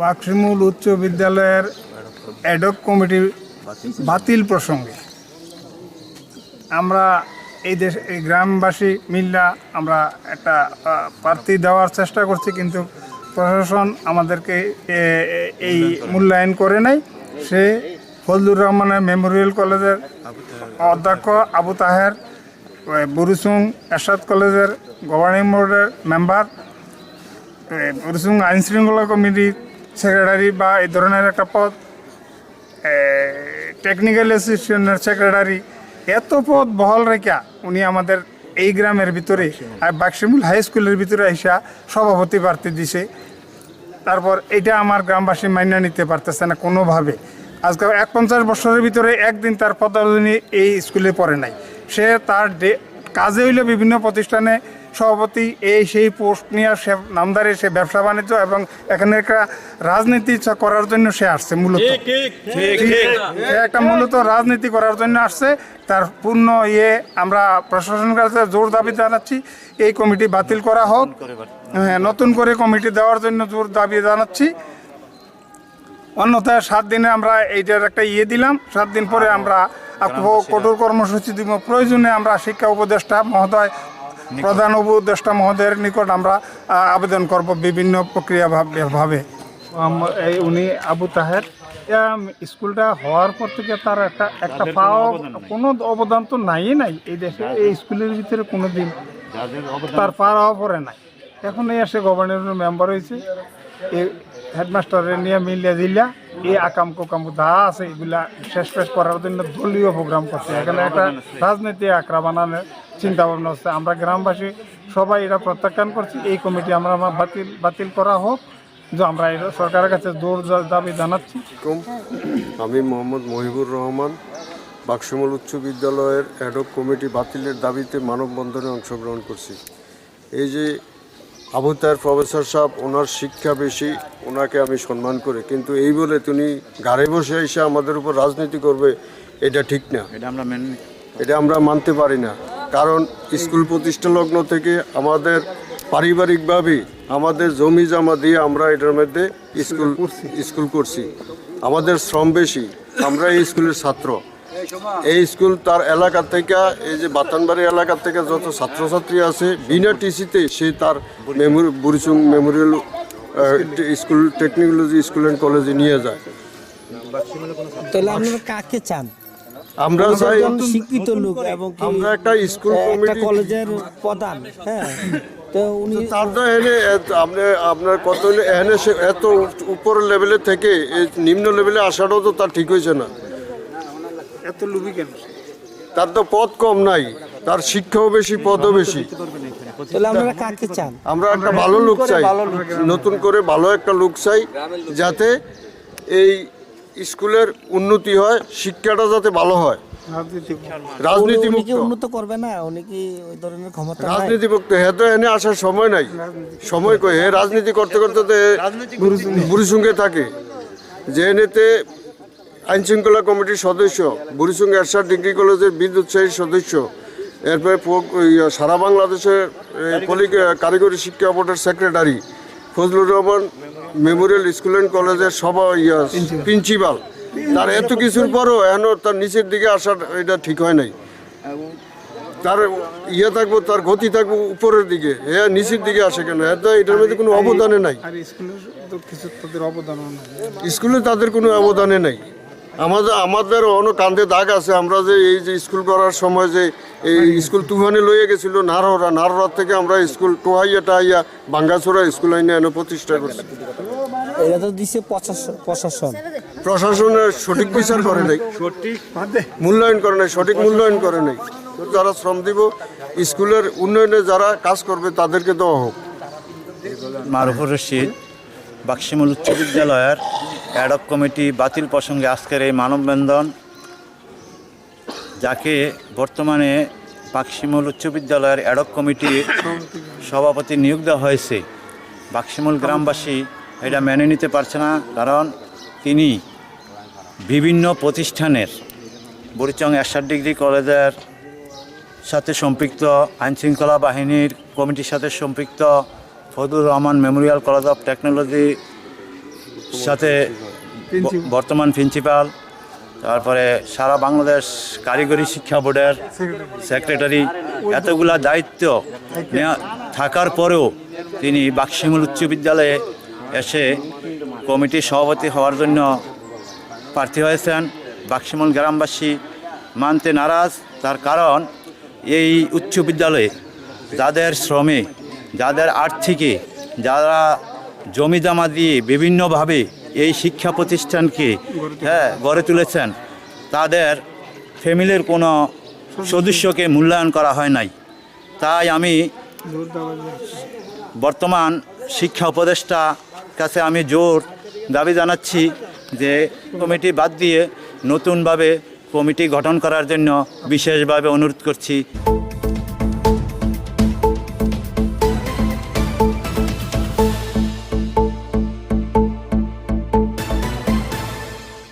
বাক্সিমূল উচ্চ বিদ্যালয়ের ad hoc committee বাতিল প্রসঙ্গে। আমরা এই দেশ, এই গ্রামবাসী মিল্লা আমরা একটা প্রার্থী দেওয়ার চেষ্টা করছি, কিন্তু প্রশাসন আমাদেরকে এই মূল্যায়ন করে নাই। সে ফজলুর রহমানের মেমোরিয়াল কলেজের অধ্যক্ষ আবু তাহের বুরুসুং এরশাদ কলেজের গভর্নিং বোর্ডের মেম্বার বুরুসুং আইন শৃঙ্খলা কমিটির সেক্রেটারি বা এই ধরনের একটা পদ টেকনিক্যাল অ্যাসিস্ট্যান্টের সেক্রেটারি এত পদ বহাল রেখা উনি আমাদের এই গ্রামের ভিতরে, আর বাক্সিমুল হাই স্কুলের ভিতরে আইসা সভাপতি প্রার্থী দিছে। তারপর এটা আমার গ্রামবাসী মান্য নিতে পারতেছে না কোনোভাবে। আজকে এক পঞ্চাশ বছরের ভিতরে একদিন তার পদাবলী এই স্কুলে পড়ে নাই। সে তার কাজে হইলে বিভিন্ন প্রতিষ্ঠানে সভাপতি এই সেই পোস্ট নিয়ে সে নামদারে সে ব্যবসা বাণিজ্য এবং এখানে একটা রাজনীতি করার জন্য সে আসছে মূলত। সে একটা মূলত রাজনীতি করার জন্য আসছে। তার পূর্ণ ইয়ে আমরা প্রশাসনের কাছে জোর দাবি জানাচ্ছি এই কমিটি বাতিল করা হোক। হ্যাঁ নতুন করে কমিটি দেওয়ার জন্য জোর দাবি জানাচ্ছি। অন্যথায় সাত দিনে আমরা এইটার একটা ইয়ে দিলাম। সাত দিন পরে আমরা আপ- কঠোর কর্মসূচি দিব। প্রয়োজনে আমরা শিক্ষা উপদেষ্টা মহোদয় প্রধান উপদেষ্টা মহোদয়ের নিকট আমরা আবেদন করব বিভিন্ন প্রক্রিয়া ভাবে- ভাবে। এই উনি আবু তাহের এ, স্কুলটা হওয়ার পর থেকে তার একটা একটা পাওয়া কোনো অবদান তো নাই নাই। এই দেশে এই স্কুলের ভিতরে কোনো দিন তার পাওয়া পরে নাই। এখন এই এসে গভর্নমেন্টের মেম্বার হয়েছে। এই হেডমাস্টারের নিয়ে মিলিয়া দিলা এই আকাম কোকাম যা আছে এগুলা শেষ পেশ করার জন্য দলীয় প্রোগ্রাম করছে। এখানে একটা রাজনীতি আঁকড়া বানানোর চিন্তা ভাবনা হচ্ছে আমরা গ্রামবাসী সবাই এটা প্রত্যাখ্যান করছি এই কমিটি আমরা আমরা বাতিল বাতিল করা হোক যে আমরা এটা সরকারের কাছে জোর দাবি জানাচ্ছি। আমি মোহাম্মদ মহিবুর রহমান বাক্সমল উচ্চ বিদ্যালয়ের অ্যাডক কমিটি বাতিলের দাবিতে মানববন্ধনে অংশগ্রহণ করছি। এই যে আবুতার প্রফেসর সাহেব ওনার শিক্ষা বেশি ওনাকে আমি সম্মান করি। কিন্তু এই বলে তিনি ঘাড়ে বসে এসে আমাদের উপর রাজনীতি করবে এটা ঠিক না। এটা আমরা মেনে এটা আমরা মানতে পারি না। কারণ স্কুল প্রতিষ্ঠা লগ্ন থেকে আমাদের পারিবারিকভাবে আমাদের জমি জমা দিয়ে আমরা এটার মধ্যে স্কুল স্কুল করছি। আমাদের শ্রম বেশি, আমরা এই স্কুলের ছাত্র। এই স্কুল তার এলাকা থেকে, এই যে বাতানবাড়ি এলাকা থেকে যত ছাত্রছাত্রী আছে, বিনা টিসিতে সে তার memory, Burichang memorial school, technology school and কলেজে নিয়ে যায়। তাহলে আপনারা কাকে চান? আমরা চাই শিক্ষিত লোক এবং আমরা একটা স্কুল কমিটি কলেজের প্রধান হ্যাঁ। তো উনি তার এনে আপনি আপনার কত হলে এনে সে এত উপর লেভেলে থেকে এই নিম্ন লেভেলে আসাটাও তো তার ঠিক হয়েছে না। এত লুবি কেন? তার তো পদ কম নাই তার শিক্ষাও বেশি পদও বেশি। আমরা একটা ভালো লোক চাই নতুন করে ভালো একটা লোক চাই যাতে এই স্কুলের উন্নতি হয় শিক্ষাটা যাতে ভালো হয়। রাজনীতি রাজনীতি উনি মুক্ত উন্নত করবে না? উনি কি ওই ধরনের ক্ষমতা রাজনীতি মুক্ত হে তো এনে আসার সময় নাই। সময় কই? হে রাজনীতি করতে করতে তো থাকে। যে এনেতে আইন শৃঙ্খলা কমিটির সদস্য এরশাদ ডিগ্রি কলেজের বিদ্যুৎ উৎসাহীর সদস্য এরপরে সারা বাংলাদেশের কারিগরি শিক্ষা বোর্ডের secretary Fazlur Rahman memorial school and কলেজের সভা ইয়া প্রিন্সিপাল তার এত কিছুর পরও এখনও তার নিচের দিকে আসার এটা ঠিক হয় নাই। তার ইয়ে থাকব তার গতি থাকব উপরের দিকে। হ্যাঁ নিচের দিকে আসে কেন? এত এটার মধ্যে কোনো অবদানে নাই। স্কুলে তাদের কোনো অবদানে নাই। আমাদের আমাদের অন্য কান্দে দাগ আছে। আমরা যে এই যে স্কুল করার সময় যে এই স্কুল তুফানে লইয়ে গেছিল নারহরা নারহরার থেকে আমরা স্কুল টোহাইয়া টাহাইয়া বাঙ্গাছড়া স্কুল আইনে এনে প্রতিষ্ঠা করছি। এটা তো দিছে প্রশাসন। প্রশাসনের সঠিক বিচার করে নাই। সঠিক মূল্যায়ন করে নাই সঠিক মূল্যায়ন করে নাই। যারা শ্রম দিব স্কুলের উন্নয়নে যারা কাজ করবে তাদেরকে দেওয়া হোক। মারুফুর রশিদ বাক্সিমুল উচ্চ বিদ্যালয়ের অ্যাডক কমিটি বাতিল প্রসঙ্গে আজকের এই মানববন্ধন, যাকে বর্তমানে বাক্সিমুল উচ্চ বিদ্যালয়ের অ্যাডক কমিটির সভাপতি নিয়োগ দেওয়া হয়েছে। বাক্সিমুল গ্রামবাসী এটা মেনে নিতে পারছে না, কারণ তিনি বিভিন্ন প্রতিষ্ঠানের বুড়িচং এরশাদ ডিগ্রি কলেজের সাথে সম্পৃক্ত, আইনশৃঙ্খলা বাহিনীর কমিটির সাথে সম্পৃক্ত, Fazlur Rahman memorial college of technology সাথে বর্তমান প্রিন্সিপাল তারপরে সারা বাংলাদেশ কারিগরি শিক্ষা বোর্ডের সেক্রেটারি এতগুলা দায়িত্ব থাকার পরেও তিনি বাক্সিমুল উচ্চ বিদ্যালয়ে এসে কমিটির সভাপতি হওয়ার জন্য প্রার্থী হয়েছেন। বাক্সিমল গ্রামবাসী মানতে নারাজ তার কারণ এই উচ্চ বিদ্যালয়ে যাদের শ্রমে যাদের আর্থিকে যারা জমি জমা দিয়ে বিভিন্নভাবে এই শিক্ষা প্রতিষ্ঠানকে হ্যাঁ গড়ে তুলেছেন, তাদের ফ্যামিলির কোনো সদস্যকে মূল্যায়ন করা হয় নাই। তাই আমি বর্তমান শিক্ষা উপদেষ্টা কাছে আমি জোর দাবি জানাচ্ছি যে কমিটি বাদ দিয়ে নতুনভাবে কমিটি গঠন করার জন্য বিশেষভাবে অনুরোধ করছি।